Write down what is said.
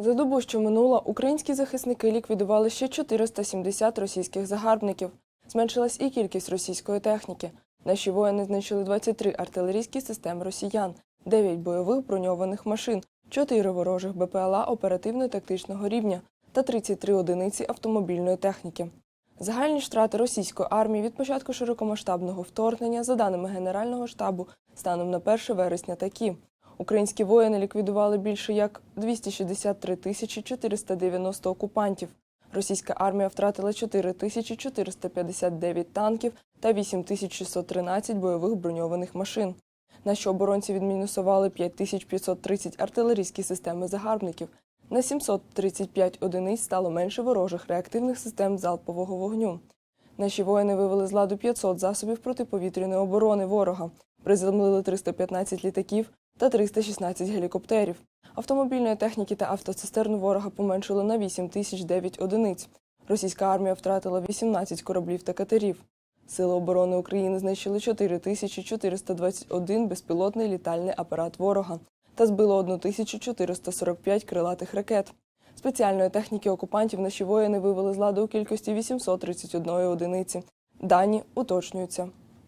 За добу, що минула, українські захисники ліквідували ще 470 російських загарбників. Зменшилась і кількість російської техніки. Наші воїни знищили 23 артилерійські системи росіян, 9 бойових броньованих машин, 4 ворожих БПЛА оперативно-тактичного рівня та 33 одиниці автомобільної техніки. Загальні ж втрати російської армії від початку широкомасштабного вторгнення, за даними Генерального штабу, станом на 1 вересня такі. Українські воїни ліквідували більше як 263 тисячі 490 окупантів. Російська армія втратила 4 тисячі 459 танків та 8 тисяч 613 бойових броньованих машин. Наші оборонці відмінусували 5530 артилерійські системи загарбників. На 735 одиниць стало менше ворожих реактивних систем залпового вогню. Наші воїни вивели з ладу 500 засобів протиповітряної оборони ворога, приземлили 315 літаків та 316 гелікоптерів. Автомобільної техніки та автоцистерн ворога поменшило на 8 тисяч 9 одиниць. Російська армія втратила 18 кораблів та катерів. Сили оборони України знищили 4 тисячі 421 безпілотний літальний апарат ворога та збило 1445 крилатих ракет. Спеціальної техніки окупантів наші воїни вивели з ладу у кількості 831 одиниці. Дані уточнюються.